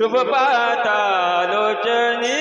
रूपपातालोचनी।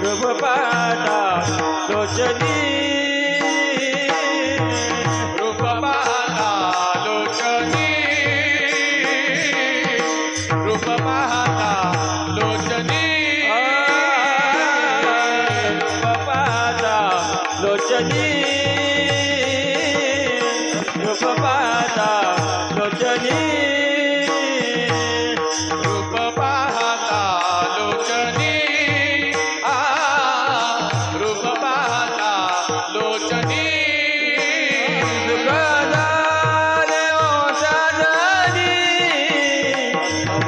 रूपपातालोचनी। रूपपातालोचनी। रूपपातालोचनी। रूपपातालोचनी।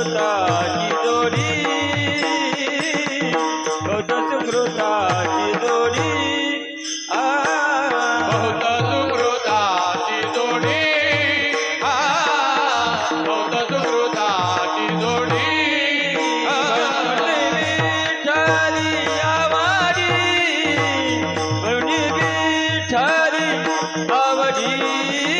সুব্রতা কি দড়ি বহুত সুব্রতা কি দড়ি বহুত সুব্রতা কি দড়ি বহুত সুব্রতা কি দড়ি আমারি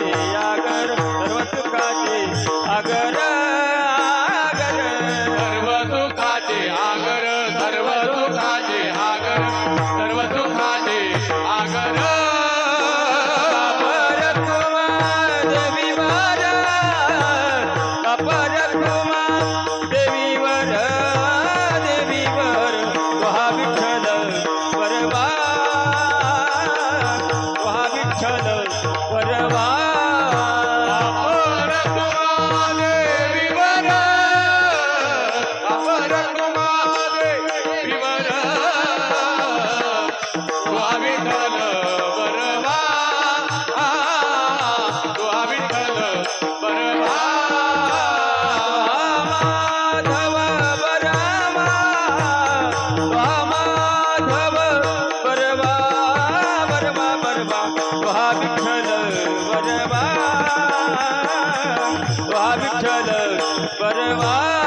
Yeah. तुहा विठ्ठल परवा